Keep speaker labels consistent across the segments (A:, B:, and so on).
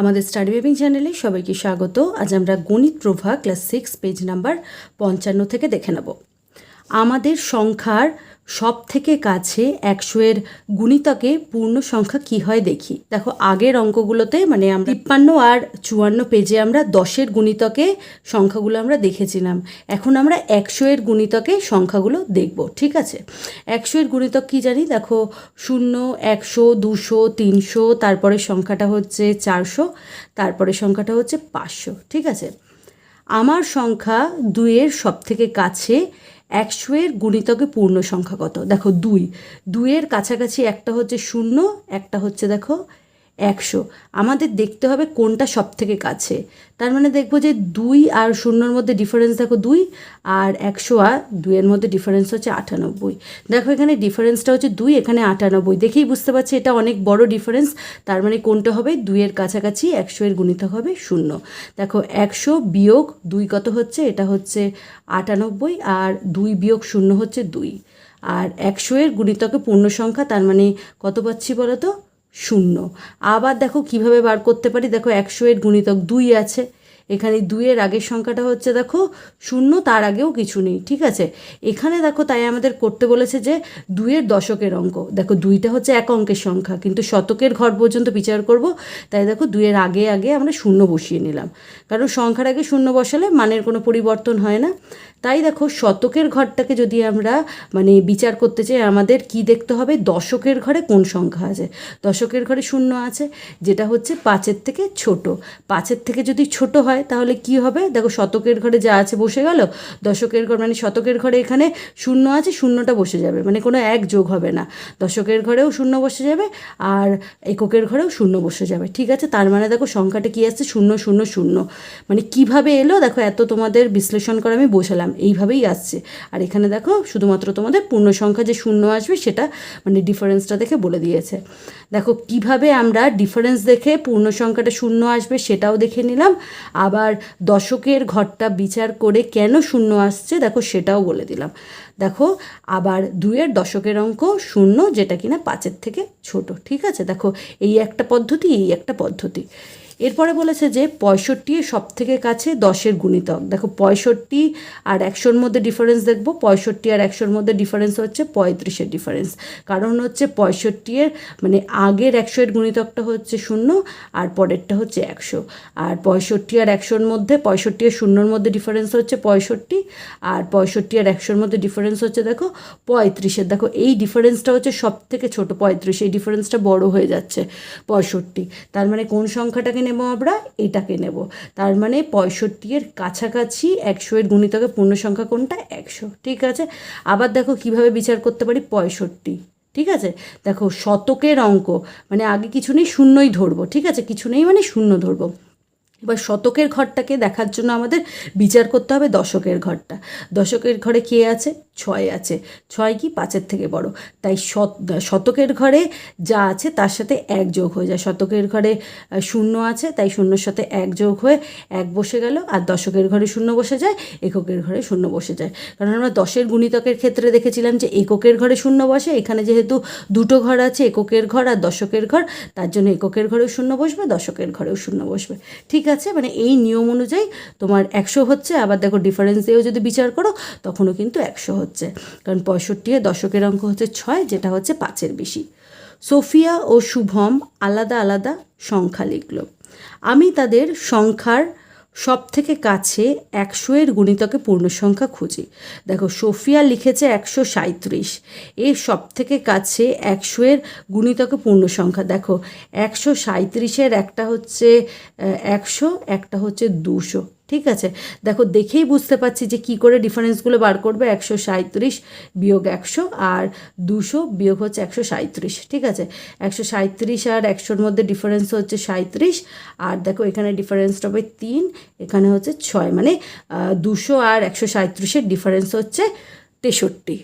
A: আমাদের স্টাডি বেবিং চ্যানেলে সবাইকে স্বাগত। আজ আমরা Ganit Prabha class six page number পঞ্চান্ন থেকে দেখে নেব। আমাদের সংখ্যার সব থেকে কাছে একশো এর গুণিতকে পূর্ণ সংখ্যা কি হয় দেখি। দেখো, আগের অঙ্কগুলোতে মানে আমরা তিপ্পান্ন আর চুয়ান্ন পেজে আমরা দশের গুণিতকে সংখ্যাগুলো আমরা দেখেছিলাম। এখন আমরা একশো এর গুণিতকে সংখ্যাগুলো দেখব, ঠিক আছে? একশো এর গুণিতক কি জানি? দেখো, শূন্য, একশো, দুশো, তিনশো, তারপরে সংখ্যাটা হচ্ছে চারশো, তারপরে সংখ্যাটা হচ্ছে পাঁচশো, ঠিক আছে? আমার সংখ্যা দুইয়ের সব থেকে কাছে একশো এর গুণিতকে পূর্ণ সংখ্যা কত দেখো দুই। দুইয়ের কাছাকাছি একটা হচ্ছে শূন্য, একটা হচ্ছে দেখো একশো। আমাদের দেখতে হবে কোনটা সব থেকে কাছে। তার মানে দেখব যে দুই আর শূন্যর মধ্যে ডিফারেন্স দেখো দুই, আর একশো আর দুইয়ের মধ্যে ডিফারেন্স হচ্ছে আটানব্বই। দেখো এখানে ডিফারেন্সটা হচ্ছে দুই, এখানে আটানব্বই। দেখেই বুঝতে পারছি এটা অনেক বড় ডিফারেন্স তার মানে কোনটা হবে? দুইয়ের কাছাকাছি একশো এর গুণিতক হবে শূন্য। দেখো একশো বিয়োগ দুই কত হচ্ছে? এটা হচ্ছে আটানব্বই, আর দুই বিয়োগ শূন্য হচ্ছে দুই। আর একশো এর গুণিতকে পূর্ণ সংখ্যা তার মানে কত পাচ্ছি বলো তো শূন্য। আবার দেখো কীভাবে বার করতে পারি? দেখো একশো এর গুণিতক দুই আছে। এখানে দুইয়ের আগের সংখ্যাটা হচ্ছে দেখো শূন্য, তার আগেও কিছু নেই, ঠিক আছে? এখানে দেখো তাই আমাদের করতে বলেছে যে দুইয়ের দশকের অঙ্ক। দেখো দুইটা হচ্ছে এক অঙ্কের সংখ্যা, কিন্তু শতকের ঘর পর্যন্ত বিচার করব। তাই দেখো দুইয়ের আগে আগে আমরা শূন্য বসিয়ে নিলাম। কারণ সংখ্যার আগে শূন্য বসালে মানের কোনো পরিবর্তন হয় না। তাই দেখো শতকের ঘরটাকে যদি আমরা মানে বিচার করতে চাই, আমাদের কি দেখতে হবে? দশকের ঘরে কোন সংখ্যা আছে? দশকের ঘরে শূন্য আছে, যেটা হচ্ছে পাঁচের থেকে ছোট। পাঁচের থেকে যদি ছোট হয়, তাহলে কি হবে? দেখো শতকের ঘরে যা আছে বসে গেল। দশকের ঘর মানে শতকের ঘরে এখানে শূন্য আছে, শূন্যটা বসে যাবে। মানে কোনো এক যোগ হবে না। দশকের ঘরেও শূন্য বসে যাবে, আর এককের ঘরেও শূন্য বসে যাবে। ঠিক আছে? তার মানে দেখো সংখ্যাটা কি আসছে? শূন্য শূন্য শূন্য। মানে কীভাবে এলো? দেখো, এত তোমাদের বিশ্লেষণ করে আমি বসালাম। এইভাবেই আসছে। আর এখানে দেখো শুধুমাত্র তোমাদের পূর্ণ সংখ্যা যে শূন্য আসবে সেটা মানে ডিফারেন্সটা দেখে বলে দিয়েছে। দেখো কীভাবে আমরা ডিফারেন্স দেখে পূর্ণ সংখ্যাটা শূন্য আসবে সেটাও দেখে নিলাম। আবার দশকের ঘরটা বিচার করে কেন শূন্য আসছে দেখো সেটাও বলে দিলাম। দেখো আবার দুইয়ের দশকের অঙ্ক শূন্য, যেটা কিনা পাঁচের থেকে ছোট। ঠিক আছে? দেখো এই একটা পদ্ধতি, এই একটা পদ্ধতি। এরপরে বলেছে যে পঁয়ষট্টি সব থেকে কাছে দশের গুণিতক। দেখো পঁয়ষট্টি আর একশোর মধ্যে ডিফারেন্স দেখব। পঁয়ষট্টি আর একশোর মধ্যে ডিফারেন্স হচ্ছে পঁয়ত্রিশের ডিফারেন্স কারণ হচ্ছে পঁয়ষট্টি এর মানে আগের একশো এর গুণিতকটা হচ্ছে শূন্য আর পরেরটা হচ্ছে একশো। আর পঁয়ষট্টি আর একশোর মধ্যে, পঁয়ষট্টি আর শূন্যর মধ্যে ডিফারেন্স হচ্ছে পঁয়ষট্টি আর পঁয়ষট্টি আর একশোর মধ্যে ডিফারেন্স হচ্ছে দেখো পঁয়ত্রিশের। দেখো এই ডিফারেন্সটা হচ্ছে সব থেকে ছোটো পঁয়ত্রিশ, এই ডিফারেন্সটা বড় হয়ে যাচ্ছে পঁয়ষট্টি। তার মানে কোন সংখ্যাটাকে নেব আমরা, এটাকে নেব। তার মানে পঁয়ষট্টি এর কাছাকাছি একশো এর গুণিতকে পূর্ণ সংখ্যা কোনটা? একশো। ঠিক আছে? আবার দেখো কীভাবে বিচার করতে পারি? পঁয়ষট্টি। ঠিক আছে? দেখো শতকের অঙ্ক মানে আগে কিছু নেই, শূন্যই ধরবো। ঠিক আছে? কিছু নেই মানে শূন্য ধরবো। এবার শতকের ঘরটাকে দেখার জন্য আমাদের বিচার করতে হবে দশকের ঘরটা। দশকের ঘরে কে আছে? ছয় আছে। ছয় কি? পাঁচের থেকে বড়। তাই শত, শতকের ঘরে যা আছে তার সাথে এক যোগ হয়ে যায়। শতকের ঘরে শূন্য আছে, তাই শূন্যর সাথে এক যোগ হয়ে এক বসে গেল। আর দশকের ঘরে শূন্য বসে যায়, এককের ঘরে শূন্য বসে যায়। কারণ আমরা দশের গুণিতকের ক্ষেত্রে দেখেছিলাম যে এককের ঘরে শূন্য বসে, এখানে যেহেতু দুটো ঘর আছে, এককের ঘর আর দশকের ঘর, তার জন্য এককের ঘরেও শূন্য বসবে, দশকের ঘরেও শূন্য বসবে। ঠিক আছে? মানে এই নিয়ম অনুযায়ী তোমার একশো হচ্ছে, আবার দেখো ডিফারেন্স দিয়েও যদি বিচার করো, তখনও কিন্তু একশো হচ্ছে। কারণ পঁয়ষট্টি দশকের অঙ্ক হচ্ছে ছয়, যেটা হচ্ছে পাঁচের বেশি। সোফিয়া ও শুভম আলাদা আলাদা সংখ্যা লিখল। আমি তাদের সংখ্যার সব থেকে কাছে একশো এর গুণিতকে পূর্ণ সংখ্যা খুঁজি। দেখো, সোফিয়া লিখেছে একশো সাঁত্রিশ এর সব থেকে কাছে একশো এর গুণিতকে পূর্ণ সংখ্যা দেখো, একশো সাঁত্রিশের একটা হচ্ছে একশো, একটা হচ্ছে দুশো। ঠিক আছে? দেখো, দেখেই বুঝতে পারছি যে কি করে ডিফারেন্সগুলো বার করবে। একশো সাঁত্রিশ বিয়োগ একশো আর দুশো বিয়োগ হচ্ছে একশো সাঁত্রিশ ঠিক আছে? একশো সাঁত্রিশ আর একশোর মধ্যে ডিফারেন্স হচ্ছে সাঁত্রিশ আর দেখো, এখানে ডিফারেন্সটা হবে তিন, এখানে হচ্ছে ছয় মানে দুশো আর একশো সাঁত্রিশের ডিফারেন্স হচ্ছে তেষট্টি।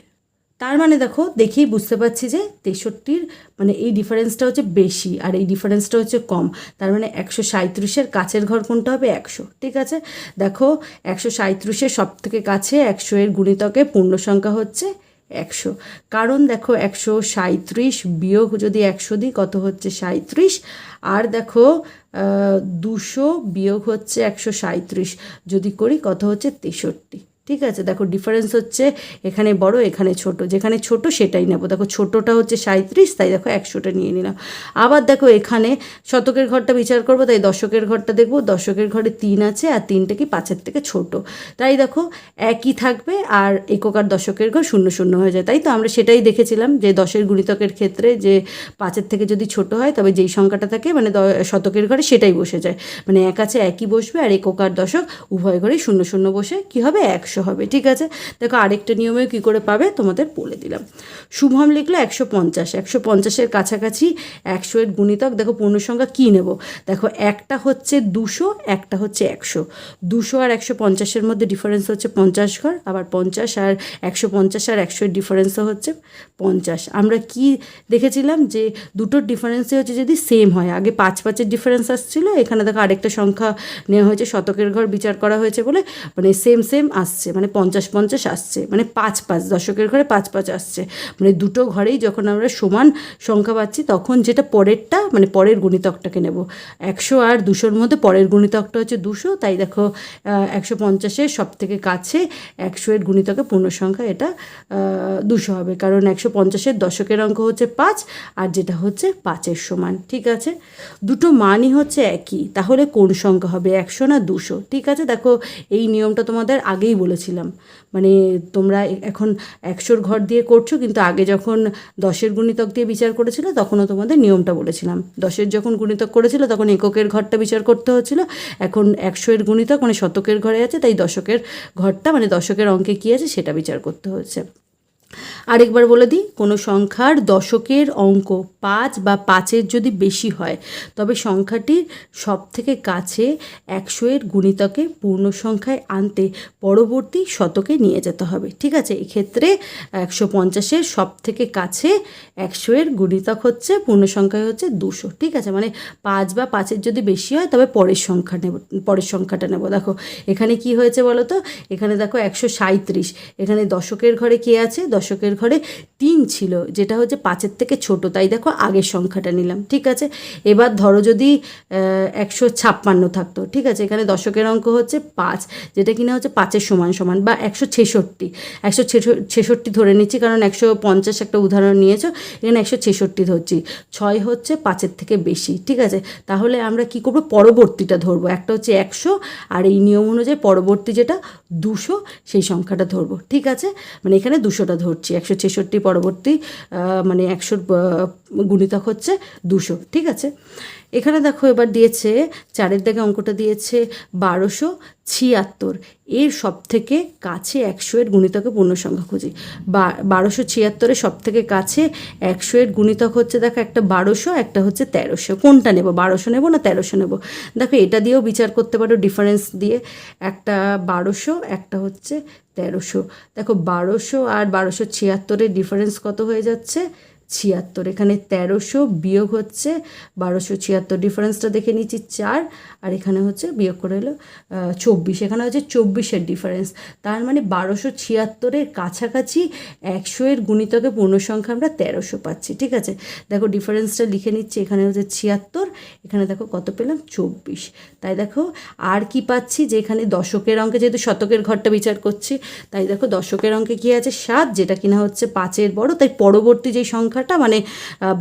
A: তার মানে দেখো, দেখেই বুঝতে পারছি যে তেষট্টির মানে এই ডিফারেন্সটা হচ্ছে বেশি আর এই ডিফারেন্সটা হচ্ছে কম। তার মানে একশো সাঁত্রিশের কাছের ঘর কোনটা হবে? একশো। ঠিক আছে? দেখো, একশো সাঁত্রিশের সব থেকে কাছে, একশো এর গুণিতকে পূর্ণ সংখ্যা হচ্ছে একশো। কারণ দেখো, একশো সাঁত্রিশ বিয়োগ যদি একশো দিই, কত হচ্ছে সাঁত্রিশ আর দেখো দুশো বিয়োগ হচ্ছে একশো সাঁত্রিশ যদি করি, কত হচ্ছে তেষট্টি? ঠিক আছে? দেখো ডিফারেন্স হচ্ছে এখানে বড়, এখানে ছোট। যেখানে ছোট সেটাই নেব। দেখো, ছোটটা হচ্ছে সাঁত্রিশ তাই দেখো একশোটা নিয়ে নিলাম। আবার দেখো এখানে শতকের ঘরটা বিচার করব, তাই দশকের ঘরটা দেখব। দশকের ঘরে তিন আছে আর তিনটে কি পাঁচের থেকে ছোট। তাই দেখো, একই থাকবে আর একক আর দশকের ঘর শূন্য শূন্য হয়ে যায়। তাই তো আমরা সেটাই দেখেছিলাম যে দশের গুণিতকের ক্ষেত্রে যে পাঁচের থেকে যদি ছোট হয়, তবে যেই সংখ্যাটা থাকে মানে শতকের ঘরে সেটাই বসে যায়। মানে এক আছে, একই বসবে আর একক আর দশক উভয় ঘরেই শূন্য শূন্য বসে। কি হবে? একশো হবে, ঠিক আছে? দেখো আরেকটা নিয়মেও কী করে পাবে? তোমাদের বলে দিলাম। শুভম লিখলো একশো পঞ্চাশ। একশো পঞ্চাশের কাছাকাছি একশো এর গুণিতক, দেখো পূর্ণ সংখ্যা কী নেব? দেখো একটা হচ্ছে দুশো, একটা হচ্ছে একশো। দুশো আর একশো পঞ্চাশের মধ্যে ডিফারেন্স হচ্ছে পঞ্চাশ ঘর, আবার পঞ্চাশ আর একশো পঞ্চাশ আর একশো এর ডিফারেন্সও হচ্ছে পঞ্চাশ। আমরা কি দেখেছিলাম যে দুটোর ডিফারেন্সই হচ্ছে যদি সেম হয়, আগে পাঁচ পাঁচের ডিফারেন্স আসছিল, এখানে দেখো আরেকটা সংখ্যা নেওয়া হয়েছে, শতকের ঘর বিচার করা হয়েছে বলে মানে সেম সেম আসছে। মানে পঞ্চাশ পঞ্চাশ আসছে মানে পাঁচ পাঁচ, দশকের ঘরে পাঁচ পাঁচ আসছে। মানে দুটো ঘরেই যখন আমরা সমান সংখ্যা পাচ্ছি, তখন যেটা পরেরটা মানে পরের গুণিতকটাকে নেব। একশো আর দুশোর মধ্যে পরের গুণিতকটা হচ্ছে দুশো, তাই দেখো একশো পঞ্চাশের সব থেকে কাছে একশো এর গুণিতকে পূর্ণ সংখ্যা এটা দুশো হবে। কারণ একশো পঞ্চাশের দশকের অঙ্ক হচ্ছে পাঁচ, আর যেটা হচ্ছে পাঁচের সমান, ঠিক আছে? দুটো মানই হচ্ছে একই, তাহলে কোন সংখ্যা হবে? একশো না দুশো? ঠিক আছে? দেখো, এই নিয়মটা তোমাদের আগেই বলেছিলাম। মানে তোমরা এখন একশোর ঘর দিয়ে করছ, কিন্তু আগে যখন দশের গুণিতক দিয়ে বিচার করেছিল, তখনও তোমাদের নিয়মটা বলেছিলাম। দশের যখন গুণিতক করেছিল, তখন এককের ঘরটা বিচার করতে হচ্ছিল। এখন একশো এর গুণিতক মানে শতকের ঘরে আছে, তাই দশকের ঘরটা মানে দশকের অঙ্কে কী আছে, সেটা বিচার করতে হচ্ছে। আরেকবার বলে দিই, কোনো সংখ্যার দশকের অঙ্ক পাঁচ বা পাঁচের যদি বেশি হয়, তবে সংখ্যাটির সব থেকে কাছে একশো এর গুণিতকে পূর্ণ সংখ্যায় আনতে পরবর্তী শতকে নিয়ে যেতে হবে। ঠিক আছে? এক্ষেত্রে একশো পঞ্চাশের সব থেকে কাছে একশো এর গুণিতক হচ্ছে, পূর্ণ সংখ্যায় হচ্ছে দুশো। ঠিক আছে? মানে পাঁচ বা পাঁচের যদি বেশি হয়, তবে পরের সংখ্যা নেব, পরের সংখ্যাটা নেব। দেখো, এখানে কি হয়েছে বলো তো? এখানে দেখো একশো সাঁত্রিশ এখানে দশকের ঘরে কে আছে? দশকের ঘরে তিন ছিল, যেটা হচ্ছে পাঁচের থেকে ছোট। তাই দেখো আগের সংখ্যাটা নিলাম, ঠিক আছে? এবার ধরো যদি একশো ছাপ্পান্ন থাকতো, ঠিক আছে? এখানে দশকের অঙ্ক হচ্ছে পাঁচ, যেটা কিনা হচ্ছে পাঁচের সমান সমান, বা একশো ছেষট্টি। একশো ছেষট্টি ধরে নিচ্ছি, কারণ একশো পঞ্চাশ একটা উদাহরণ নিয়েছো, এখানে একশো ছেষট্টি ধরছি। ছয় হচ্ছে পাঁচের থেকে বেশি, ঠিক আছে? তাহলে আমরা কি করব? পরবর্তীটা ধরবো। একটা হচ্ছে একশো, আর এই নিয়ম অনুযায়ী পরবর্তী যেটা দুশো, সেই সংখ্যাটা ধরবো, ঠিক আছে? মানে এখানে দুশোটা ধরছি একশো ছেষট্টি পরবর্তী মানে একশোর গুণিতক হচ্ছে দুশো ঠিক আছে? এখানে দেখো এবার দিয়েছে, চারের দাগে অঙ্কটা দিয়েছে বারোশো ছিয়াত্তর। এর সব থেকে কাছে একশো এর গুণিতকে পূর্ণ সংখ্যা খুঁজি। বা, বারোশো ছিয়াত্তরের সব থেকে কাছে একশো এর গুণিতক হচ্ছে দেখো একটা বারোশো, একটা হচ্ছে তেরোশো। কোনটা নেব? বারোশো নেব না তেরোশো নেব? দেখো এটা দিয়েও বিচার করতে পারো ডিফারেন্স দিয়ে। একটা বারোশো, একটা হচ্ছে তেরোশো। দেখো বারোশো আর বারোশো ছিয়াত্তরের ডিফারেন্স কত হয়ে যাচ্ছে? ছিয়াত্তর। এখানে তেরোশো বিয়োগ হচ্ছে বারোশো ছিয়াত্তর। ডিফারেন্সটা দেখে নিচ্ছি চার। আর এখানে হচ্ছে বিয়োগ করে হলো চব্বিশ। এখানে হচ্ছে চব্বিশের ডিফারেন্স তার মানে বারোশো ছিয়াত্তরের কাছাকাছি একশো এর গুণিতকে পূর্ণ সংখ্যা আমরা তেরোশো পাচ্ছি, ঠিক আছে? দেখো ডিফারেন্সটা লিখে নিচ্ছি, এখানে হচ্ছে ছিয়াত্তর, এখানে দেখো কত পেলাম? চব্বিশ। তাই দেখো আর কি পাচ্ছি? যে এখানে দশকের অঙ্কে, যেহেতু শতকের ঘরটা বিচার করছি, তাই দেখো দশকের অঙ্কে কী আছে? সাত, যেটা কিনা হচ্ছে পাঁচের বড়। তাই পরবর্তী যেই সংখ্যাটা মানে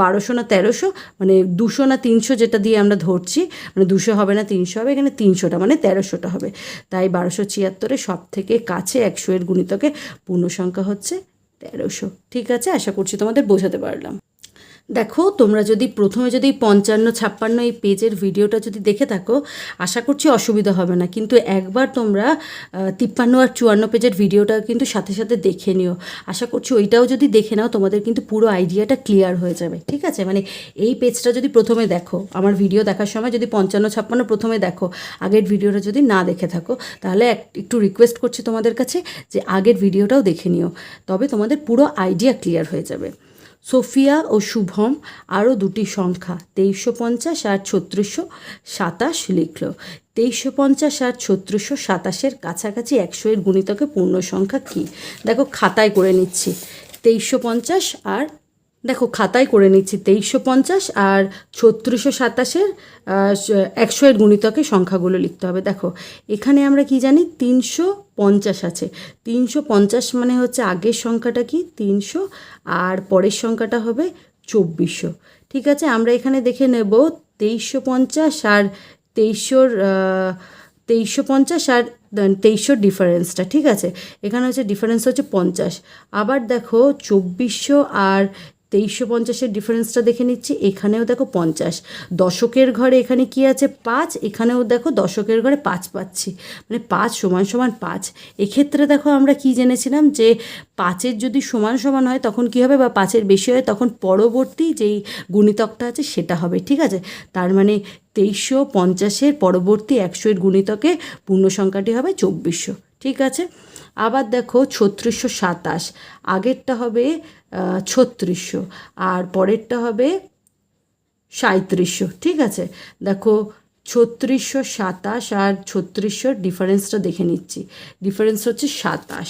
A: বারোশো না তেরোশো মানে দুশো না তিনশো যেটা দিয়ে আমরা ধরছি মানে দুশো হবে না তিনশো হবে, এখানে তিনশোটা মানে তেরোশোটা হবে। তাই বারোশো ছিয়াত্তরে সব থেকে কাছে একশো এর গুণিতকে পূর্ণ সংখ্যা হচ্ছে তেরোশো। ঠিক আছে? আশা করছি তোমাদের বোঝাতে পারলাম। দেখো, তোমরা যদি প্রথমে যদি পঞ্চান্ন, ছাপ্পান্ন এই পেজের ভিডিওটা যদি দেখে থাকো, আশা করছি অসুবিধা হবে না। কিন্তু একবার তোমরা তিপ্পান্ন আর চুয়ান্ন পেজের ভিডিওটা কিন্তু সাথে সাথে দেখে নিও। আশা করছি ওইটাও যদি দেখে নাও, তোমাদের কিন্তু পুরো আইডিয়াটা ক্লিয়ার হয়ে যাবে। ঠিক আছে? মানে এই পেজটা যদি প্রথমে দেখো, আমার ভিডিও দেখার সময় যদি পঞ্চান্ন, ছাপ্পান্ন প্রথমে দেখো, আগের ভিডিওটা যদি না দেখে থাকো, তাহলে এক- একটু রিকোয়েস্ট করছি তোমাদের কাছে যে আগের ভিডিওটাও দেখে নিও। তবে তোমাদের পুরো আইডিয়া ক্লিয়ার হয়ে যাবে। সোফিয়া ও শুভম আরও দুটি সংখ্যা, তেইশশো পঞ্চাশ আর ছত্রিশশো সাতাশ লিখল। তেইশশো পঞ্চাশ আর ছত্রিশশো সাতাশের কাছাকাছি একশো এর গুণিতকে পূর্ণ সংখ্যা কী? দেখো, খাতায় করে নিচ্ছি। তেইশশো পঞ্চাশ আর দেখো, খাতায় করে নিচ্ছি তেইশশো পঞ্চাশ আর ছত্রিশশো সাতাশের একশো এর গুণিতকে সংখ্যাগুলো লিখতে হবে। দেখো, এখানে আমরা কি জানি? তিনশো পঞ্চাশ আছে। তিনশো পঞ্চাশ মানে হচ্ছে আগের সংখ্যাটা কি? তিনশো, আর পরের সংখ্যাটা হবে চব্বিশশো। ঠিক আছে? আমরা এখানে দেখে নেব তেইশশো পঞ্চাশ আর তেইশশোর তেইশশো পঞ্চাশ আর তেইশশোর ডিফারেন্সটা। ঠিক আছে? এখানে হচ্ছে ডিফারেন্স হচ্ছে পঞ্চাশ। আবার দেখো, চব্বিশশো আর তেইশশো পঞ্চাশের ডিফারেন্সটা দেখে নিচ্ছি, এখানেও দেখো পঞ্চাশ। দশকের ঘরে এখানে কি আছে? পাঁচ, এখানেও দেখো দশকের ঘরে পাঁচ পাচ্ছি। মানে পাঁচ সমান সমান পাঁচ। এক্ষেত্রে দেখো আমরা কি জেনেছিলাম যে পাঁচের যদি সমান সমান হয়, তখন কি হবে? বা পাঁচের বেশি হয়, তখন পরবর্তী যেই গুণিতকটা আছে, সেটা হবে। ঠিক আছে? তার মানে তেইশশো পঞ্চাশের পরবর্তী একশো এর গুণিতকে পূর্ণ সংখ্যাটি হবে চব্বিশশো। ঠিক আছে? আবার দেখো ছত্রিশশো সাতাশ, আগেরটা হবে ছত্রিশশো আর পরেরটা হবে সাঁত্রিশশো ঠিক আছে? দেখো ছত্রিশশো সাতাশ আর ছত্রিশশোর ডিফারেন্সটা দেখে নিচ্ছি। ডিফারেন্স হচ্ছে সাতাশ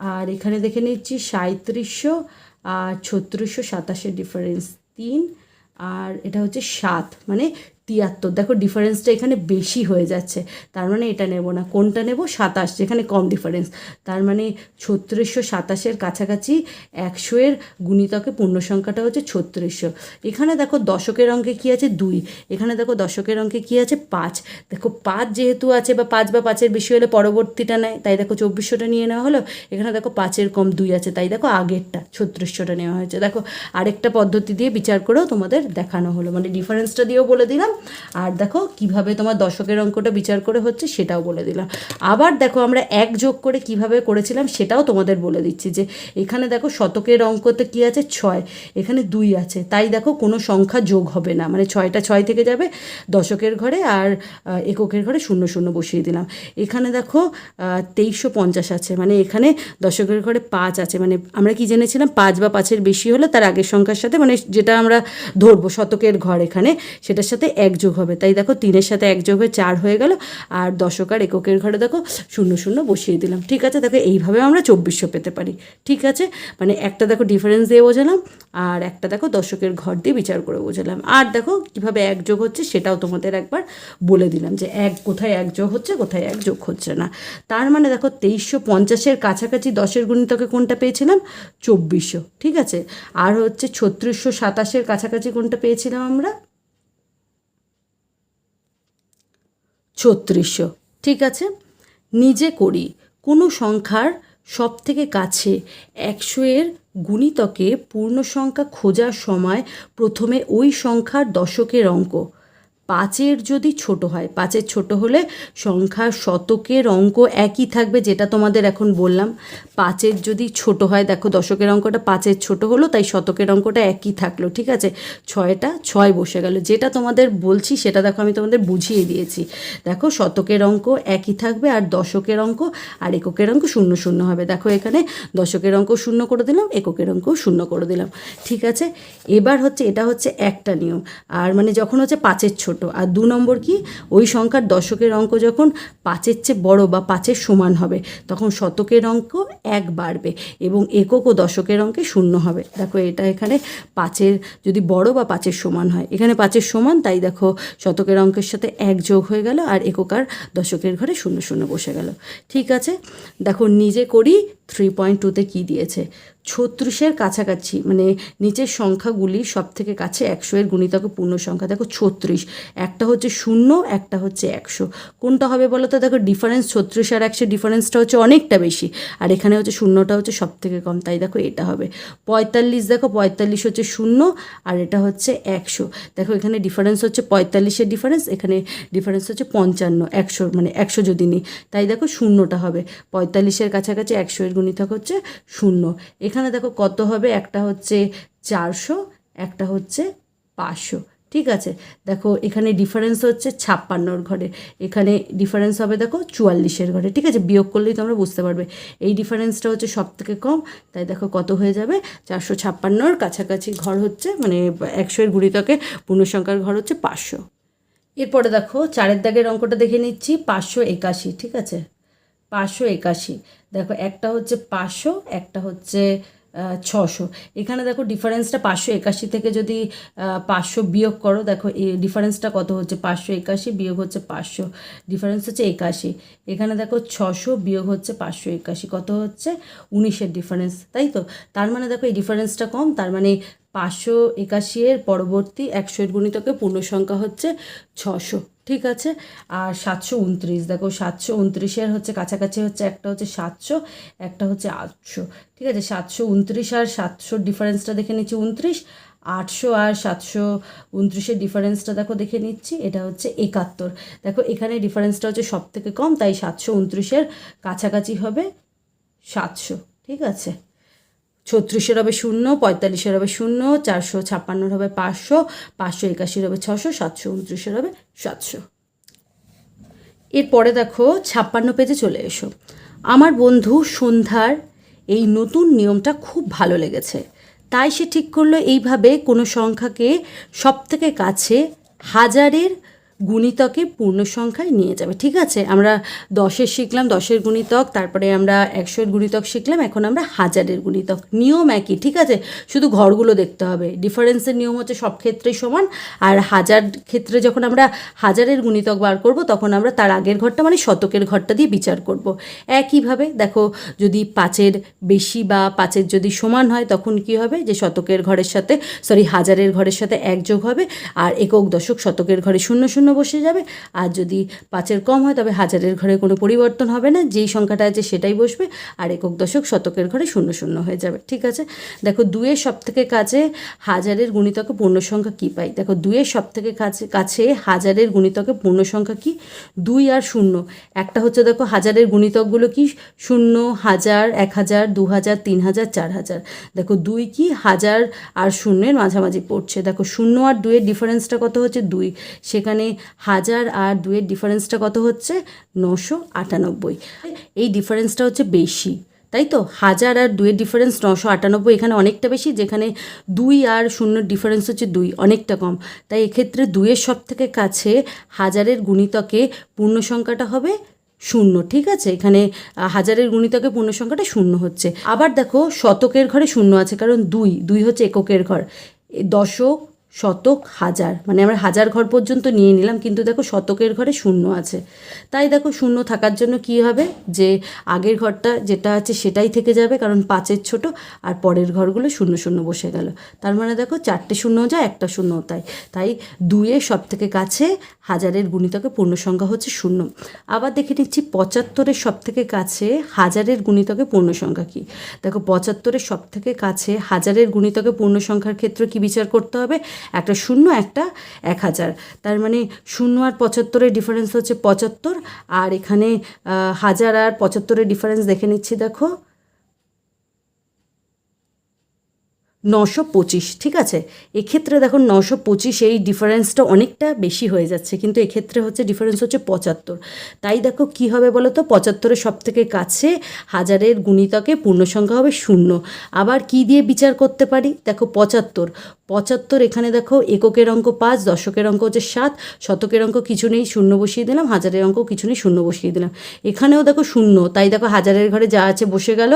A: আর এখানে দেখে নিচ্ছি সাঁত্রিশশো আর ছত্রিশশো সাতাশের ডিফারেন্স তিন আর এটা হচ্ছে সাত মানে তিয়াত্তর। দেখো ডিফারেন্সটা এখানে বেশি হয়ে যাচ্ছে। তার মানে এটা নেব না। কোনটা নেব? সাতাশ, যেখানে কম ডিফারেন্স তার মানে ছত্রিশশো সাতাশের কাছাকাছি একশো এর গুণিতকে পূর্ণ সংখ্যাটা হচ্ছে ছত্রিশশো। এখানে দেখো দশকের অঙ্কে কী আছে? দুই। এখানে দেখো দশকের অঙ্কে কী আছে? পাঁচ। দেখো পাঁচ যেহেতু আছে বা পাঁচ বা পাঁচের বেশি হলে পরবর্তীটা নেয়, তাই দেখো চব্বিশশোটা নিয়ে নেওয়া হলো। এখানে দেখো পাঁচের কম দুই আছে, তাই দেখো আগেরটা, ছত্রিশশোটা নেওয়া হয়েছে। দেখো আরেকটা পদ্ধতি দিয়ে বিচার করেও তোমাদের দেখানো হলো। মানে ডিফারেন্সটা দিয়েও বলে দিলাম আর দেখো কীভাবে তোমার দশকের অঙ্কটা বিচার করে হচ্ছে সেটাও বলে দিলাম। আবার দেখো আমরা এক যোগ করে কীভাবে করেছিলাম সেটাও তোমাদের বলে দিচ্ছি যে এখানে দেখো শতকের অঙ্কতে কি আছে? ছয়। এখানে দুই আছে। তাই দেখো কোনো সংখ্যা যোগ হবে না। মানে ছয়টা ছয় থেকে যাবে দশকের ঘরে আর এককের ঘরে শূন্য শূন্য বসিয়ে দিলাম। এখানে দেখো তেইশশো পঞ্চাশ আছে। মানে এখানে দশকের ঘরে পাঁচ আছে। মানে আমরা কি জেনেছিলাম? পাঁচ বা পাঁচের বেশি হলে তার আগের সংখ্যার সাথে মানে যেটা আমরা ধরবো শতকের ঘর এখানে, সেটার সাথে এক যোগ হবে। তাই দেখো, তিনের সাথে এক যোগ হয়ে চার হয়ে গেল, আর দশক আর এককের ঘরে দেখো, শূন্য শূন্য বসিয়ে দিলাম। ঠিক আছে? দেখো এইভাবে আমরা চব্বিশশো পেতে পারি। ঠিক আছে? মানে একটা দেখো ডিফারেন্স দিয়ে বোঝালাম, আর একটা দেখো দশকের ঘর দিয়ে বিচার করে বোঝালাম। আর দেখো, কীভাবে এক যোগ হচ্ছে সেটাও তোমাদের একবার বলে দিলাম যে এক কোথায় এক যোগ হচ্ছে, কোথায় এক যোগ হচ্ছে না। তার মানে দেখো, তেইশশো পঞ্চাশের কাছাকাছি দশের গুণিতকে কোনটা পেয়েছিলাম? চব্বিশশো। ঠিক আছে? আর হচ্ছে ছত্রিশশো সাতাশের কাছাকাছি কোনটা পেয়েছিলাম আমরা? ছত্রিশশো। ঠিক আছে? নিজে করি। কোনো সংখ্যার সব থেকে কাছে একশো এর গুণিতকে পূর্ণ সংখ্যা খোঁজার সময় প্রথমে ওই সংখ্যার দশকের অঙ্ক। পাঁচের যদি ছোট হয়, পাঁচের ছোট হলে সংখ্যা শতকের অঙ্ক একই থাকবে যেটা তোমাদের এখন বললাম। পাঁচের যদি ছোট হয়, দেখো দশকের অঙ্কটা পাঁচের ছোট হলো, তাই শতকের অঙ্কটা একই থাকল, ঠিক আছে? ছয়টা ছয় বসে গেল। যেটা তোমাদের বলছি, সেটা দেখো আমি তোমাদের বুঝিয়ে দিয়েছি। দেখো শতকের অঙ্ক একই থাকবে, আর দশকের অঙ্ক আর এককের অঙ্ক শূন্য শূন্য হবে। দেখো এখানে দশকের অঙ্ক শূন্য করে দিলাম, এককের অঙ্ক শূন্য করে দিলাম, ঠিক আছে? এবার হচ্ছে, এটা হচ্ছে একটা নিয়ম। আর মানে যখন হচ্ছে পাঁচের ছোট আর দু নম্বর কি? ওই সংখ্যার দশকের অঙ্ক যখন পাঁচের চেয়ে বড় বা পাঁচের সমান হবে, তখন শতকের অঙ্ক এক বাড়বে এবং একক ও দশকের অঙ্কে শূন্য হবে। দেখো এটা এখানে পাঁচের, যদি বড় বা পাঁচের সমান হয়। এখানে পাঁচের সমান, তাই দেখো শতকের অঙ্কের সাথে এক যোগ হয়ে গেল আর একক আর দশকের ঘরে শূন্য শূন্য বসে গেল। ঠিক আছে? দেখো নিজে করি থ্রি পয়েন্ট টুতে কী দিয়েছে? ছত্রিশের কাছাকাছি মানে নিচের সংখ্যাগুলি সব থেকে কাছে একশো এর গুণিতকে পূর্ণ সংখ্যা। দেখো ছত্রিশ, একটা হচ্ছে শূন্য, একটা হচ্ছে একশো। কোনটা হবে বলো তো? দেখো ডিফারেন্স ছত্রিশ আর একশো ডিফারেন্সটা হচ্ছে অনেকটা বেশি, আর এখানে হচ্ছে শূন্যটা হচ্ছে সব থেকে কম, তাই দেখো এটা হবে। পঁয়তাল্লিশ, দেখো পঁয়তাল্লিশ হচ্ছে শূন্য, আর এটা হচ্ছে একশো। দেখো এখানে ডিফারেন্স হচ্ছে পঁয়তাল্লিশের ডিফারেন্স এখানে ডিফারেন্স হচ্ছে পঞ্চান্ন, একশো মানে একশো যদি নিই, তাই দেখো শূন্যটা হবে। পঁয়তাল্লিশের কাছাকাছি একশো এর গুণিতক হচ্ছে শূন্য। এখানে দেখো কত হবে? একটা হচ্ছে চারশো, একটা হচ্ছে পাঁচশো। ঠিক আছে? দেখো, এখানে ডিফারেন্স হচ্ছে ছাপ্পান্নর ঘরে। এখানে ডিফারেন্স হবে দেখো চুয়াল্লিশের ঘরে। ঠিক আছে? বিয়োগ করলেই তোমরা বুঝতে পারবে। এই ডিফারেন্সটা হচ্ছে সব থেকে কম, তাই দেখো কত হয়ে যাবে? চারশো ছাপ্পান্নর কাছাকাছি ঘর হচ্ছে মানে একশোর গুণিতকে পূর্ণসংখ্যার ঘর হচ্ছে পাঁচশো। এরপরে দেখো, চারের দাগের অঙ্কটা দেখে নিচ্ছি, পাঁচশো একাশি। ঠিক আছে? পাঁচশো একাশি। দেখো, একটা হচ্ছে পাঁচশো, একটা হচ্ছে ছশো। এখানে দেখো ডিফারেন্সটা পাঁচশো একাশি থেকে যদি পাঁচশো বিয়োগ করো, দেখো ডিফারেন্সটা কত হচ্ছে? পাঁচশো একাশি বিয়োগ হচ্ছে পাঁচশো। ডিফারেন্স হচ্ছে একাশি। এখানে দেখো ছশো বিয়োগ হচ্ছে পাঁচশো একাশি। কত হচ্ছে? উনিশের ডিফারেন্স তাই তো? তার মানে দেখো এই ডিফারেন্সটা কম, তার মানে পাঁচশো একাশি এর পরবর্তী একশো গুণিতকে পূর্ণ সংখ্যা হচ্ছে ছশো। ঠিক আছে? আর সাতশো উনত্রিশ, দেখো সাতশো উনত্রিশের হচ্ছে কাছাকাছি হচ্ছে একটা হচ্ছে সাতশো, একটা হচ্ছে আটশো। ঠিক আছে? সাতশো উনত্রিশ আর সাতশোর ডিফারেন্সটা দেখে নিচ্ছি, উনত্রিশ। আটশো আর সাতশো উনত্রিশের ডিফারেন্সটা দেখো দেখে নিচ্ছি, এটা হচ্ছে একাত্তর। দেখো এখানে ডিফারেন্সটা হচ্ছে সব থেকে কম, তাই সাতশো উনত্রিশের কাছাকাছি হবে সাতশো। ঠিক আছে? ছত্রিশের হবে শূন্য, পঁয়তাল্লিশের হবে শূন্য, চারশো ছাপ্পান্নর হবে পাঁচশো পাঁচশো একাশির হবে ছশো, সাতশো উনত্রিশের হবে সাতশো। এরপরে দেখো, ছাপ্পান্ন পেজে চলে এসো। আমার বন্ধু সন্ধ্যার এই নতুন নিয়মটা খুব ভালো লেগেছে। তাই সে ঠিক করল, এইভাবে কোনো সংখ্যাকে সবথেকে কাছে হাজারের গুণিতকে পূর্ণ সংখ্যায় নিয়ে যাবে, ঠিক আছে? আমরা দশের শিখলাম, দশের গুণিতক, তারপরে আমরা একশোর গুণিতক শিখলাম, এখন আমরা হাজারের গুণিতক। নিয়ম একই, ঠিক আছে? শুধু ঘরগুলো দেখতে হবে। ডিফারেন্সের নিয়ম হচ্ছে সব ক্ষেত্রেই সমান, আর হাজার ক্ষেত্রে যখন আমরা হাজারের গুণিতক বার করব, তখন আমরা তার আগের ঘরটা মানে শতকের ঘরটা দিয়ে বিচার করব। একইভাবে, দেখো, যদি পাঁচের বেশি বা পাঁচের যদি সমান হয়, তখন কি হবে? যে শতকের ঘরের সাথে সরি হাজারের ঘরের সাথে এক যোগ হবে, আর একক দশক শতকের ঘরে শূন্য শূন্য বসে যাবে। আর যদি পাঁচের কম হয়, তবে হাজারের ঘরে কোনো পরিবর্তন হবে না। যেই সংখ্যাটা আছে, সেটাই বসবে। আর একক দশক শতকের ঘরে শূন্য শূন্য হয়ে যাবে। ঠিক আছে? দেখো দুয়ের সব থেকে কাছে হাজারের গুণিতকে পূর্ণ সংখ্যা কী পাই? দেখো দুয়ের সব থেকে কাছে কাছে হাজারের গুণিতকে পূর্ণ সংখ্যা কী? দুই আর শূন্য। একটা হচ্ছে, দেখো, হাজারের গুণিতকগুলো কি? শূন্য, হাজার, এক হাজার, দু হাজার, তিন হাজার, চার হাজার। দেখো, দুই কি? হাজার আর শূন্যের মাঝামাঝি পড়ছে। দেখো, শূন্য আর দুইয়ের ডিফারেন্সটা কত হচ্ছে? দুই। সেখানে হাজার আর দুয়ের ডিফারেন্সটা কত হচ্ছে? নশো আটানব্বই। এই ডিফারেন্সটা হচ্ছে বেশি, তাই তো? হাজার আর দুয়ের ডিফারেন্স নশো আটানব্বই, এখানে অনেকটা বেশি, যেখানে দুই আর শূন্যর ডিফারেন্স হচ্ছে দুই, অনেকটা কম। তাই এক্ষেত্রে দুইয়ের সব থেকে কাছে হাজারের গুণিতকে পূর্ণ সংখ্যাটা হবে শূন্য, ঠিক আছে? এখানে হাজারের গুণিতকে পূর্ণ সংখ্যাটা শূন্য হচ্ছে। আবার দেখো, শতকের ঘরে শূন্য আছে, কারণ দুই দুই হচ্ছে এককের ঘর। দশক শতক হাজার। মানে আমরা হাজার ঘর পর্যন্ত নিয়ে নিলাম, কিন্তু দেখো শতকের ঘরে শূন্য আছে। তাই দেখো শূন্য থাকার জন্য কি হবে? যে আগের ঘরটা যেটা আছে সেটাই থেকে যাবে, কারণ পাঁচের ছোট আর পরের ঘরগুলো শূন্য শূন্য বসে গেল। তার মানে দেখো চারটে শূন্য যায়, একটা শূন্য তাই। তাই দুইয়ের সব থেকে কাছে হাজারের গুণিতকে পূর্ণ সংখ্যা হচ্ছে শূন্য। আবার দেখে নিচ্ছি পঁচাত্তরের সব থেকে কাছে হাজারের গুণিতকে পূর্ণ সংখ্যা কি? দেখো পঁচাত্তরের সব থেকে কাছে হাজারের গুণিতকে পূর্ণ সংখ্যার ক্ষেত্রে কি বিচার করতে হবে? একটা শূন্য, একটা এক হাজার। তার মানে শূন্য আর পঁচাত্তরের ডিফারেন্স হচ্ছে পঁচাত্তর, আর এখানে হাজার আর পঁচাত্তরের ডিফারেন্স দেখে নিচ্ছি, দেখো। নশো পঁচিশ, ঠিক আছে? এক্ষেত্রে দেখো নশো পঁচিশ, এই ডিফারেন্সটা অনেকটা বেশি হয়ে যাচ্ছে, কিন্তু এক্ষেত্রে হচ্ছে ডিফারেন্স হচ্ছে পঁচাত্তর। তাই দেখো কি হবে বলো তো পঁচাত্তরের সব থেকে কাছে হাজারের গুণিতকে পূর্ণ সংখ্যা হবে শূন্য। আবার কি দিয়ে বিচার করতে পারি? দেখো পঁচাত্তর পঁচাত্তর, এখানে দেখো এককের অঙ্ক পাঁচ, দশকের অঙ্ক হচ্ছে সাত, শতকের অঙ্ক কিছু নেই, শূন্য বসিয়ে দিলাম, হাজারের অঙ্ক কিছু নেই, শূন্য বসিয়ে দিলাম। এখানেও দেখো শূন্য, তাই দেখো হাজারের ঘরে যা আছে বসে গেল,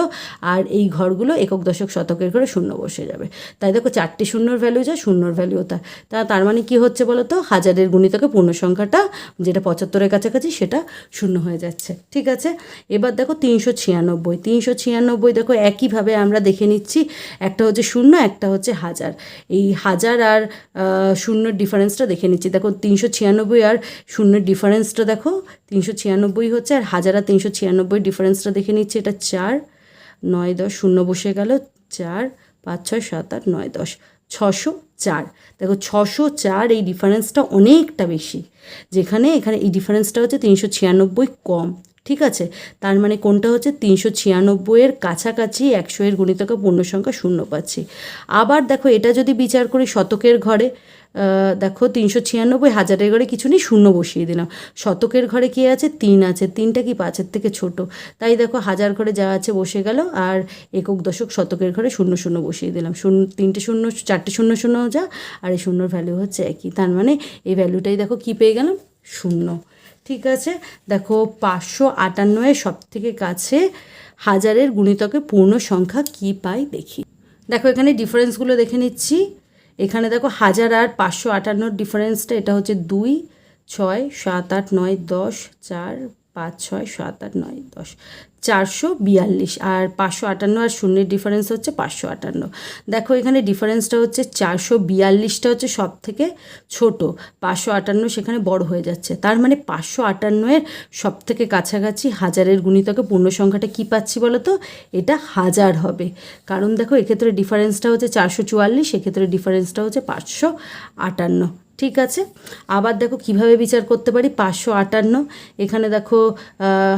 A: আর এই ঘরগুলো একক, দশক, শতকের ঘরে শূন্য বসে যাবে। তাই দেখো চারটে শূন্যর ভ্যালু যা, শূন্যর ভ্যালু তা। তা তার মানে কি হচ্ছে বলো তো হাজারের গুণিতকে পূর্ণ সংখ্যাটা যেটা পঁচাত্তরের কাছাকাছি সেটা শূন্য হয়ে যাচ্ছে, ঠিক আছে? এবার দেখো তিনশো ছিয়ানব্বই তিনশো ছিয়ানব্বই দেখো একইভাবে আমরা দেখে নিচ্ছি, একটা হচ্ছে শূন্য, একটা হচ্ছে হাজার। এই হাজার আর শূন্যর ডিফারেন্সটা দেখে নিচ্ছি। দেখো, তিনশো ছিয়ানব্বই আর শূন্যের ডিফারেন্সটা দেখো, তিনশো ছিয়ানব্বই হচ্ছে আর হাজার আর তিনশো ছিয়ানব্বই ডিফারেন্সটা দেখে নিচ্ছি। এটা চার, নয়, দশ, শূন্য বসে গেল, চার, পাঁচ, ছয়, সাত, আট, নয়, দশ, ছশো চার। দেখো, ছশো চার এই ডিফারেন্সটা অনেকটা বেশি। যেখানে এখানে এই ডিফারেন্সটা হচ্ছে তিনশো ছিয়ানব্বই কম। ঠিক আছে? তার মানে কোনটা হচ্ছে? তিনশো ছিয়ানব্বইয়ের কাছাকাছি একশো এর গুণিতকে পূর্ণ সংখ্যা শূন্য পাচ্ছি। আবার দেখো, এটা যদি বিচার করি শতকের ঘরে দেখো তিনশো ছিয়ানব্বই, হাজারের ঘরে কিছু নেই, শূন্য বসিয়ে দিলাম। শতকের ঘরে কি আছে? তিন আছে। তিনটা কি পাঁচের থেকে ছোট? তাই দেখো হাজার ঘরে যা আছে বসে গেল, আর একক দশক শতকের ঘরে শূন্য শূন্য বসিয়ে দিলাম। শূন্য, তিনটে শূন্য, চারটে শূন্য শূন্য যা, আর এই শূন্যর ভ্যালু হচ্ছে একই। তার মানে এই ভ্যালুটাই দেখো কি পেয়ে গেলাম? শূন্য। ঠিক আছে? দেখো, পাঁচশো আটান্নয়ের সব থেকে কাছে হাজারের গুণিতকে পূর্ণ সংখ্যা কি পাই দেখি। দেখো, এখানে ডিফারেন্সগুলো দেখে নিচ্ছি। এখানে দেখো, হাজার আর পাঁচশো আটান্নর ডিফারেন্সটা এটা হচ্ছে দুই, ছয়, সাত, আট, নয়, দশ, চার, পাঁচ, ছয়, সাত, আট, নয়, দশ। চারশো বিয়াল্লিশ আর পাঁচশো আটান্ন আর শূন্যের ডিফারেন্স হচ্ছে পাঁচশো আটান্ন। দেখো এখানে ডিফারেন্সটা হচ্ছে চারশো বিয়াল্লিশটা হচ্ছে সব থেকে ছোট। পাঁচশো আটান্ন সেখানে বড় হয়ে যাচ্ছে। তার মানে পাঁচশো আটান্নের সব থেকে কাছাকাছি হাজারের গুণিতকে পূর্ণ সংখ্যাটা কী পাচ্ছি বলো তো এটা হাজার হবে। কারণ দেখো এক্ষেত্রে ডিফারেন্সটা হচ্ছে চারশো চুয়াল্লিশ, এক্ষেত্রে ডিফারেন্সটা হচ্ছে পাঁচশো আটান্ন। ঠিক আছে? আবার দেখো কীভাবে বিচার করতে পারি? পাঁচশো আটান্ন। এখানে দেখো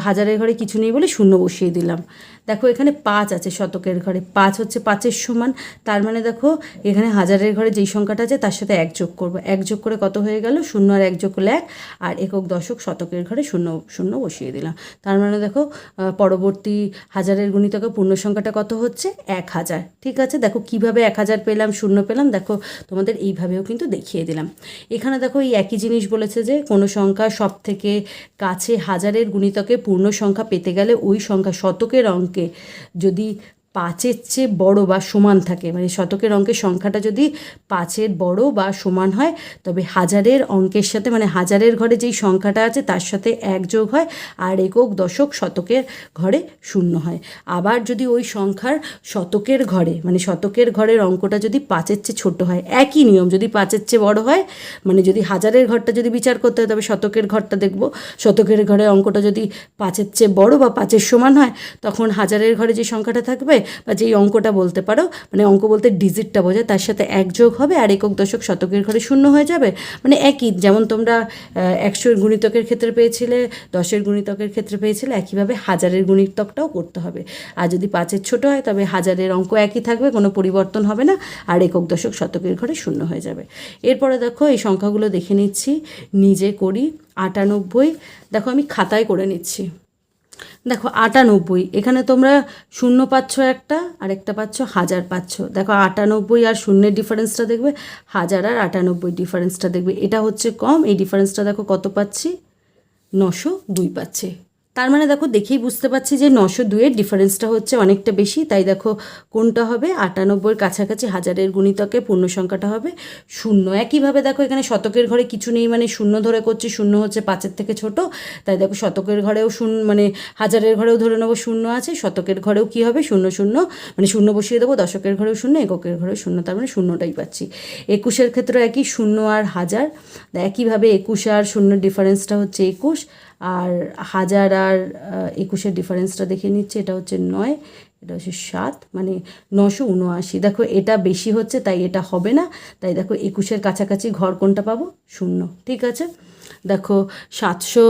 A: হাজারের ঘরে কিছু নেই বলে শূন্য বসিয়ে দিলাম। দেখো, এখানে পাঁচ আছে শতকের ঘরে। পাঁচ হচ্ছে পাঁচের সমান। তার মানে দেখো, এখানে হাজারের ঘরে যেই সংখ্যাটা আছে, তার সাথে এক যোগ করব। এক যোগ করে কত হয়ে গেল? শূন্য আর এক যোগ করলে এক। আর একক দশক শতকের ঘরে শূন্য শূন্য বসিয়ে দিলাম। তার মানে দেখো পরবর্তী হাজারের গুণিতকে পূর্ণ সংখ্যাটা কত হচ্ছে? এক হাজার। ঠিক আছে? দেখো, কীভাবে এক হাজার পেলাম, শূন্য পেলাম? দেখো, তোমাদের এইভাবেও কিন্তু দেখিয়ে দিলাম। এখানে দেখো, এই একই জিনিস বলেছে যে, কোনো সংখ্যা সব থেকে কাছে হাজারের গুণিতকে পূর্ণ সংখ্যা পেতে গেলে ওই সংখ্যা শতকের অঙ্কে যদি পাঁচের চেয়ে বড় বা সমান থাকে। মানে শতকের অঙ্কের সংখ্যাটা যদি পাঁচের বড় বা সমান হয়, তবে হাজারের অঙ্কের সাথে মানে হাজারের ঘরে যেই সংখ্যাটা আছে, তার সাথে এক যোগ হয় আর একক দশক শতকের ঘরে শূন্য হয়। আবার যদি ওই সংখ্যার শতকের ঘরে মানে শতকের ঘরের অঙ্কটা যদি পাঁচের চেয়ে ছোট হয়, একই নিয়ম, যদি পাঁচের চেয়ে বড় হয় মানে যদি হাজারের ঘরটা যদি বিচার করতে হয়, তবে শতকের ঘরটা দেখব। শতকের ঘরে অঙ্কটা যদি পাঁচের চেয়ে বড় বা পাঁচের সমান হয়, তখন হাজারের ঘরে যে সংখ্যাটা থাকবে বা যেই অঙ্কটা বলতে পারো মানে অঙ্ক বলতে ডিজিটটা বোঝায়, তার সাথে এক যোগ হবে আর একক দশক শতকের ঘরে শূন্য হয়ে যাবে। মানে একই, যেমন তোমরা একশোর গুণিতকের ক্ষেত্রে পেয়েছিলে, দশের গুণিতকের ক্ষেত্রে পেয়েছিলে, একইভাবে হাজারের গুণিতকটাও করতে হবে। আর যদি পাঁচের ছোট হয়, তবে হাজারের অঙ্ক একই থাকবে, কোনো পরিবর্তন হবে না, আর একক দশক শতকের ঘরে শূন্য হয়ে যাবে। এরপরে দেখো, এই সংখ্যাগুলো দেখে নিচ্ছি, নিজে করি আটানব্বই। দেখো, আমি খাতায় করে নিচ্ছি। দেখো আটানব্বই, এখানে তোমরা শূন্য পাচ্ছ একটা, আর একটা পাচ্ছ হাজার পাচ্ছ। দেখো আটানব্বই আর শূন্যের ডিফারেন্সটা দেখবে, হাজার আর আটানব্বই ডিফারেন্সটা দেখবে। এটা হচ্ছে কম, এই ডিফারেন্সটা দেখো কত পাচ্ছি? নশো দুই পাচ্ছে। তার মানে দেখো, দেখেই বুঝতে পারছি যে নশো দুয়ের ডিফারেন্সটা হচ্ছে অনেকটা বেশি। তাই দেখো, কোনটা হবে? আটানব্বইয়ের কাছাকাছি হাজারের গুণিতকে পূর্ণ সংখ্যাটা হবে শূন্য। একইভাবে দেখো, এখানে শতকের ঘরে কিছু নেই মানে শূন্য ধরে করছি, শূন্য হচ্ছে পাঁচের থেকে ছোট। তাই দেখো, শতকের ঘরেও শূন্য মানে হাজারের ঘরেও ধরে নেব শূন্য আছে, শতকের ঘরেও কি হবে? শূন্য শূন্য। মানে শূন্য বসিয়ে দেবো, দশকের ঘরেও শূন্য, এককের ঘরেও শূন্য। তার মানে শূন্যটাই পাচ্ছি। একুশের ক্ষেত্রে একই, শূন্য আর হাজার। একইভাবে একুশ আর শূন্য ডিফারেন্সটা হচ্ছে একুশ। আর হাজার আর একুশের ডিফারেন্সটা দেখে নিচ্ছে, এটা হচ্ছে নয়, এটা হচ্ছে সাত মানে নশো উনআশি। দেখো, এটা বেশি হচ্ছে, তাই এটা হবে না। তাই দেখো, একুশের কাছাকাছি ঘর কোনটা পাবো? শূন্য, ঠিক আছে? দেখো, সাতশো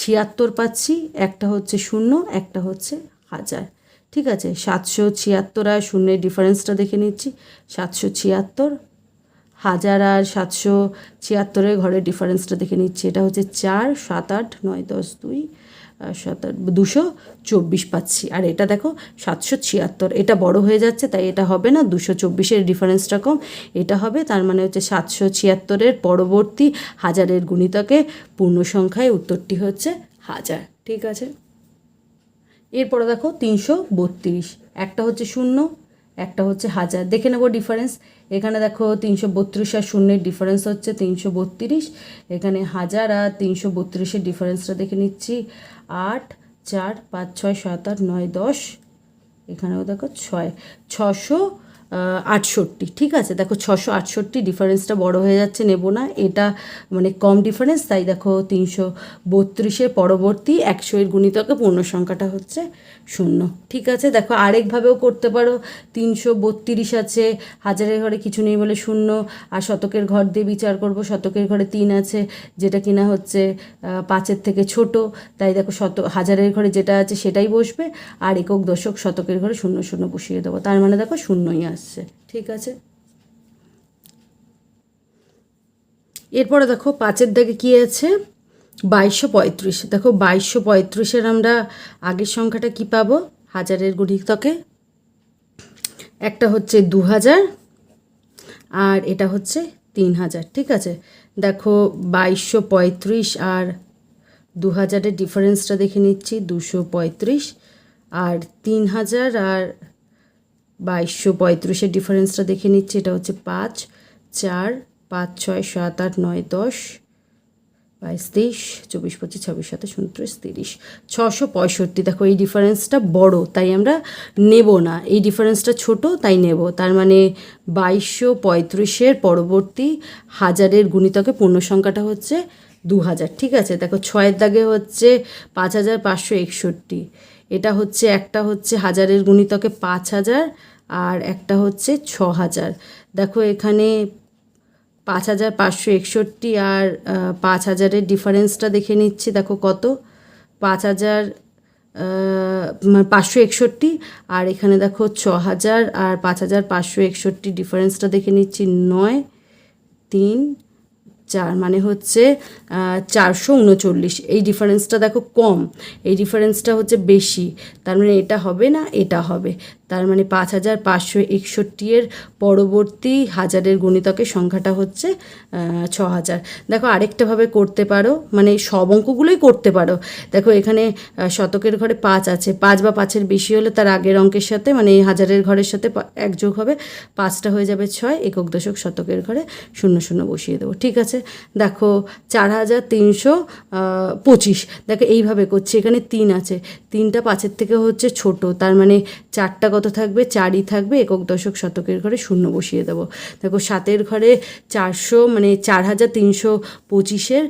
A: ছিয়াত্তর পাচ্ছি, একটা হচ্ছে শূন্য, একটা হচ্ছে হাজার, ঠিক আছে? সাতশো ছিয়াত্তর আর শূন্যের ডিফারেন্সটা দেখে নিচ্ছি, সাতশো ছিয়াত্তর হাজার আর সাতশো ছিয়াত্তরের ঘরের ডিফারেন্সটা দেখে নিচ্ছি। এটা হচ্ছে চার, সাত, আট, নয়, দশ, দুই সাত, আট, দুশো চব্বিশ পাচ্ছি। আর এটা দেখো, সাতশো ছিয়াত্তর। এটা বড় হয়ে যাচ্ছে, তাই এটা হবে না। দুশো চব্বিশের ডিফারেন্সটা কম। এটা হবে, তার মানে হচ্ছে সাতশো ছিয়াত্তরের পরবর্তী হাজারের গুণিতকে পূর্ণ সংখ্যায় উত্তরটি হচ্ছে হাজার। ঠিক আছে? এরপরে দেখো, তিনশো বত্রিশ। একটা হচ্ছে শূন্য, একটা হচ্ছে হাজার। দেখে নেব ডিফারেন্স এখানে দেখো তিনশো বত্রিশ আর শূন্যের ডিফারেন্স হচ্ছে তিনশো বত্রিশ। এখানে হাজার আর তিনশো বত্রিশের ডিফারেন্সটা দেখে নিচ্ছি। আট, চার, পাঁচ, ছয়, সাত, আট, নয়, দশ। এখানেও দেখো ছয়। ছশো আটষট্টি। ঠিক আছে? দেখো ছশো আটষট্টি ডিফারেন্সটা বড় হয়ে যাচ্ছে, নেব না। এটা মানে কম ডিফারেন্স তাই দেখো তিনশো বত্রিশের পরবর্তী একশো এর গুণিতকে পূর্ণ সংখ্যাটা হচ্ছে শূন্য। ঠিক আছে? দেখো, আরেকভাবেও করতে পারো। তিনশো বত্রিশ আছে, হাজারের ঘরে কিছু নেই বলে শূন্য। আর শতকের ঘর দিয়ে বিচার করব, শতকের ঘরে তিন আছে, যেটা কিনা হচ্ছে পাঁচের থেকে ছোট। তাই দেখো, শত, হাজারের ঘরে যেটা আছে সেটাই বসবে, আর একক দশক শতকের ঘরে শূন্য শূন্য বসিয়ে দেবো। তার মানে দেখো, শূন্যই আসছে। ঠিক আছে? এরপরে দেখো, পাঁচের দাগে কী আছে? বাইশশো পঁয়ত্রিশ। দেখো, বাইশশো পঁয়ত্রিশের আমরা আগের সংখ্যাটা কি পাবো? হাজারের গুণিতকে একটা হচ্ছে দু হাজার আর এটা হচ্ছে তিন হাজার ঠিক আছে? দেখো, বাইশশো পঁয়ত্রিশ আর দু হাজারের ডিফারেন্সটা দেখে নিচ্ছি, দুশো পঁয়ত্রিশ আর তিন হাজার আর বাইশশো পঁয়ত্রিশের ডিফারেন্সটা দেখে নিচ্ছি, এটা হচ্ছে পাঁচ, চার, পাঁচ, ছয়, সাত, আট, নয়, দশ বাইশ তেইশ, চব্বিশ পঁচিশ, ছাব্বিশ, সাতাশ, উনত্রিশ, তিরিশ। ছশো পঁয়ষট্টি। দেখো, এই ডিফারেন্সটা বড়, তাই আমরা নেব না। এই ডিফারেন্সটা ছোট, তাই নেব। তার মানে বাইশশো পঁয়ত্রিশের পরবর্তী হাজারের গুণিতকে পূর্ণ সংখ্যাটা হচ্ছে দু হাজার ঠিক আছে? দেখো, ছয়ের দাগে হচ্ছে পাঁচ হাজার পাঁচশো একষট্টি। এটা হচ্ছে, একটা হচ্ছে হাজারের গুণিতকে পাঁচ হাজার আর একটা হচ্ছে ছ হাজার দেখো, এখানে পাঁচ হাজার পাঁচশো একষট্টি আর পাঁচ হাজারের ডিফারেন্সটা দেখে নিচ্ছি, দেখো কত। পাঁচ হাজার মানে পাঁচশো একষট্টি আর এখানে দেখো ছ হাজার আর পাঁচ হাজার পাঁচশো একষট্টি ডিফারেন্সটা দেখে নিচ্ছি, নয়, তিন, চার মানে হচ্ছে চারশো উনচল্লিশ। এই ডিফারেন্সটা দেখো কম, এই ডিফারেন্সটা হচ্ছে বেশি, তার মানে এটা হবে না, এটা হবে। তার মানে পাঁচ হাজার পাঁচশো একষট্টি এর পরবর্তী হাজারের গুণিতকের সংখ্যাটা হচ্ছে ছ হাজার। দেখো আরেকটাভাবে করতে পারো মানে সব অঙ্কগুলোই করতে পারো। দেখো এখানে শতকের ঘরে পাঁচ আছে। পাঁচ বা পাঁচের বেশি হলে তার আগের অঙ্কের সাথে মানে হাজারের ঘরের সাথে এক যোগ হবে। পাঁচটা হয়ে যাবে ছয়, একক দশক শতকের ঘরে শূন্য শূন্য বসিয়ে দেবো। ঠিক আছে? দেখো চার হাজার তিনশো পঁচিশ। দেখো এইভাবে করছি। এখানে তিন আছে। তিনটা পাঁচের থেকে হচ্ছে ছোট। তার মানে চারটা কত থাকবে? চারই থাকবে। একক দশক শতকের ঘরে শূন্য বসিয়ে দেবো। দেখো, সাতের ঘরে চারশো মানে চার হাজার তিনশো পঁচিশের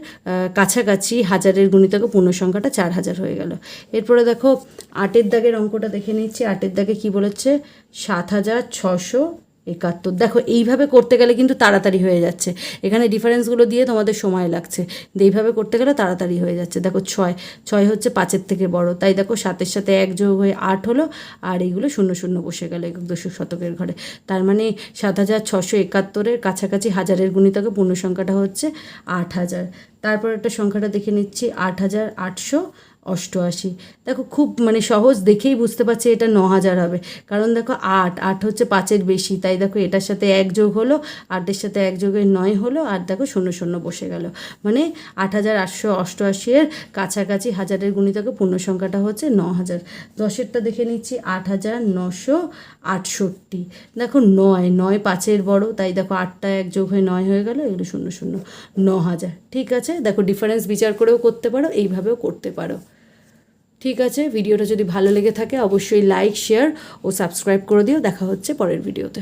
A: কাছাকাছি হাজারের গুণিতকে পূর্ণ সংখ্যাটা চার হাজার হয়ে গেল। এরপরে দেখো, আটের দাগের অঙ্কটা দেখে নিচ্ছি। আটের দাগে কি বলেছে? সাত হাজার ছশো একাত্তর। দেখো, এইভাবে করতে গেলে কিন্তু তাড়াতাড়ি হয়ে যাচ্ছে। এখানে ডিফারেন্সগুলো দিয়ে তোমাদের সময় লাগছে। কিন্তু এইভাবে করতে গেলে তাড়াতাড়ি হয়ে যাচ্ছে। দেখো, ছয়। ছয় হচ্ছে পাঁচের থেকে বড়। তাই দেখো, সাতের সাথে এক যোগ হয়ে আট হলো, আর এইগুলো শূন্য শূন্য বসে গেল একক দশক শতকের ঘরে। তার মানে সাত হাজার ছশো একাত্তরের কাছাকাছি হাজারের গুণিতকে পূর্ণ সংখ্যাটা হচ্ছে আট হাজার। তারপর একটা সংখ্যাটা দেখে নিচ্ছি, আট হাজার আটশো অষ্টআশি। দেখো, খুব মানে সহজ দেখেই বুঝতে পারছি এটা ন হাজার হবে। কারণ দেখো, আট আট হচ্ছে পাঁচের বেশি। তাই দেখো, এটার সাথে এক যোগ হলো, আটের সাথে এক যোগের নয় হলো, আর দেখো, শূন্য শূন্য বসে গেল। মানে আট হাজার আটশো অষ্টআশি এর কাছাকাছি হাজারের গুণিতকে পূর্ণ সংখ্যাটা হচ্ছে ন হাজার। দশেরটা দেখে নিচ্ছি, আট হাজার নশো আটষট্টি। দেখো, নয় নয় পাঁচের বড়, তাই দেখো, আটটা এক যোগ হয়ে নয় হয়ে গেল, এগুলো শূন্য শূন্য, ন হাজার। ঠিক আছে? দেখো ডিফারেন্স বিচার করেও করতে পারো, এইভাবেও করতে পারো। ঠিক আছে, ভিডিওটা যদি ভালো লেগে থাকে অবশ্যই লাইক শেয়ার ও সাবস্ক্রাইব করে দিও। দেখা হচ্ছে পরের ভিডিওতে।